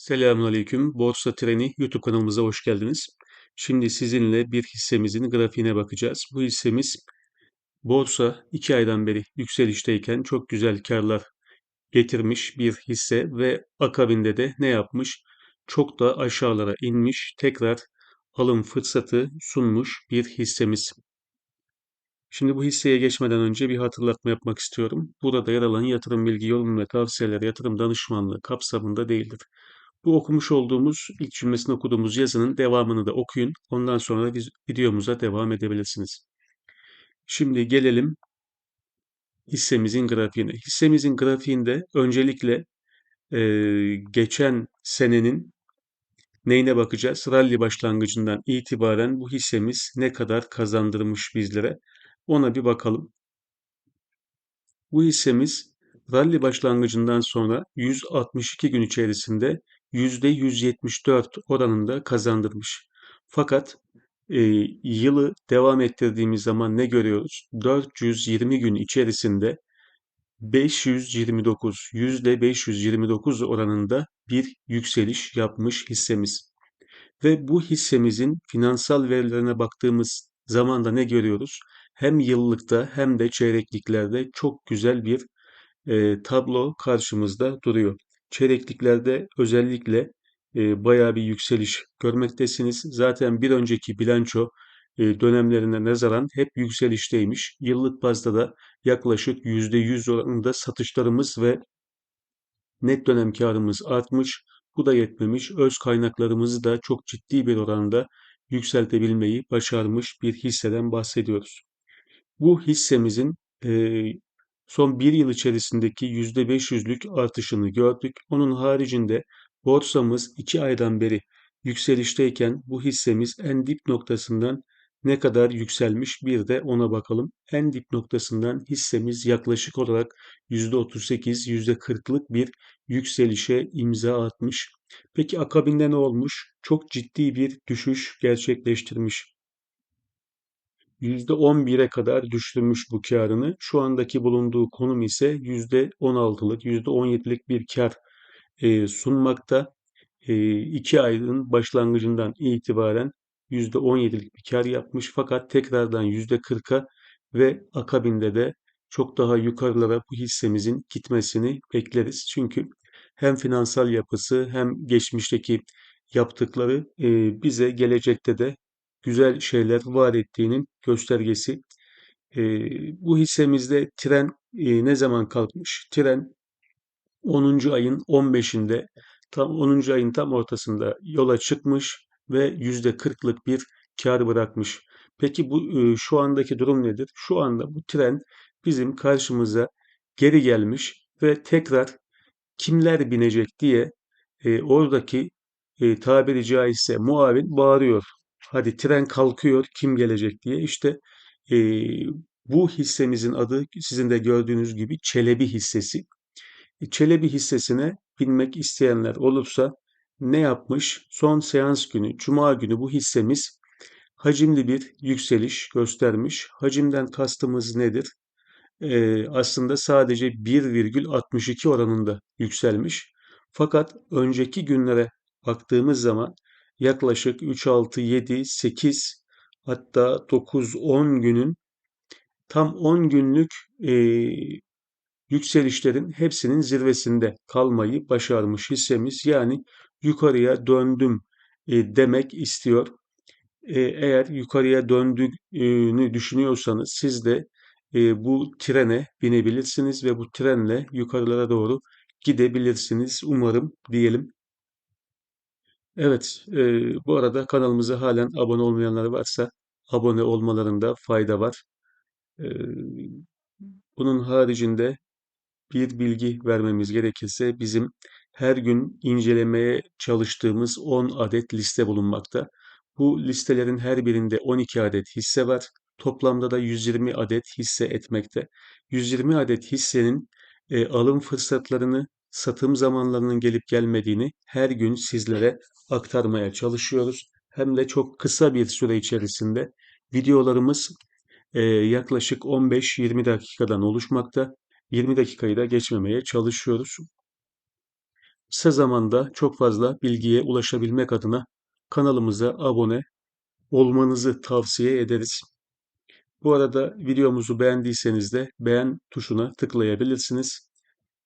Selamünaleyküm. Borsa Treni YouTube kanalımıza hoş geldiniz. Şimdi sizinle bir hissemizin grafiğine bakacağız. Bu hissemiz borsa 2 aydan beri yükselişteyken çok güzel karlar getirmiş bir hisse ve akabinde de ne yapmış? Çok da aşağılara inmiş, tekrar alım fırsatı sunmuş bir hissemiz. Şimdi bu hisseye geçmeden önce bir hatırlatma yapmak istiyorum. Burada yer alan yatırım bilgi, yorum ve tavsiyeler yatırım danışmanlığı kapsamında değildir. Bu okumuş olduğumuz, ilk cümlesini okuduğumuz yazının devamını da okuyun. Ondan sonra biz videomuza devam edebilirsiniz. Şimdi gelelim hissemizin grafiğine. Hissemizin grafiğinde öncelikle e, geçen senenin neyine bakacağız? Rally başlangıcından itibaren bu hissemiz ne kadar kazandırmış bizlere? Ona bir bakalım. Bu hissemiz rally başlangıcından sonra 162 gün içerisinde %174 oranında kazandırmış. Fakat e, yılı devam ettirdiğimiz zaman ne görüyoruz? 420 gün içerisinde 529, %529 oranında bir yükseliş yapmış hissemiz. Ve bu hissemizin finansal verilerine baktığımız zaman da ne görüyoruz? Hem yıllıkta hem de çeyrekliklerde çok güzel bir e, tablo karşımızda duruyor. Çeyrekliklerde özellikle e, bayağı bir yükseliş görmektesiniz. Zaten bir önceki bilanço e, dönemlerine nazaran hep yükselişteymiş. Yıllık bazda da yaklaşık %100 oranında satışlarımız ve net dönem karımız artmış. Bu da yetmemiş. Öz kaynaklarımızı da çok ciddi bir oranda yükseltebilmeyi başarmış bir hisseden bahsediyoruz. Bu hissemizin e, son bir yıl içerisindeki %500'lük artışını gördük. Onun haricinde borsamız 2 aydan beri yükselişteyken bu hissemiz en dip noktasından ne kadar yükselmiş bir de ona bakalım. En dip noktasından hissemiz yaklaşık olarak %38, %40'lık bir yükselişe imza atmış. Peki akabinde ne olmuş? Çok ciddi bir düşüş gerçekleştirmiş. %11'e kadar düşürmüş bu karını. Şu andaki bulunduğu konum ise %16'lık, %17'lik bir kar e, sunmakta. E, iki ayın başlangıcından itibaren %17'lik bir kar yapmış fakat tekrardan %40'a ve akabinde de çok daha yukarılara bu hissemizin gitmesini bekleriz. Çünkü hem finansal yapısı hem geçmişteki yaptıkları e, bize gelecekte de güzel şeyler var ettiğinin göstergesi. E, bu hissemizde tren e, ne zaman kalkmış? Tren 10. ayın 15'inde tam 10. ayın tam ortasında yola çıkmış ve %40'lık bir kar bırakmış. Peki bu e, şu andaki durum nedir? Şu anda bu tren bizim karşımıza geri gelmiş ve tekrar kimler binecek diye e, oradaki e, tabiri caizse muavin bağırıyor. Hadi tren kalkıyor kim gelecek diye. İşte e, bu hissemizin adı sizin de gördüğünüz gibi Çelebi hissesi. E, Çelebi hissesine binmek isteyenler olursa ne yapmış? Son seans günü, Cuma günü bu hissemiz hacimli bir yükseliş göstermiş. Hacimden kastımız nedir? Ee, aslında sadece 1,62 oranında yükselmiş. Fakat önceki günlere baktığımız zaman yaklaşık 3, 6, 7, 8 hatta 9, 10 günün tam 10 günlük e, yükselişlerin hepsinin zirvesinde kalmayı başarmış hissemiz. Yani yukarıya döndüm e, demek istiyor. E, eğer yukarıya döndüğünü düşünüyorsanız siz de e, bu trene binebilirsiniz ve bu trenle yukarılara doğru gidebilirsiniz. Umarım diyelim. Evet, e, bu arada kanalımıza halen abone olmayanlar varsa abone olmalarında fayda var. E, bunun haricinde bir bilgi vermemiz gerekirse bizim her gün incelemeye çalıştığımız 10 adet liste bulunmakta. Bu listelerin her birinde 12 adet hisse var. Toplamda da 120 adet hisse etmekte. 120 adet hissenin e, alım fırsatlarını, satım zamanlarının gelip gelmediğini her gün sizlere aktarmaya çalışıyoruz. Hem de çok kısa bir süre içerisinde videolarımız e, yaklaşık 15-20 dakikadan oluşmakta. 20 dakikayı da geçmemeye çalışıyoruz. kısa zamanda çok fazla bilgiye ulaşabilmek adına kanalımıza abone olmanızı tavsiye ederiz. Bu arada videomuzu beğendiyseniz de beğen tuşuna tıklayabilirsiniz.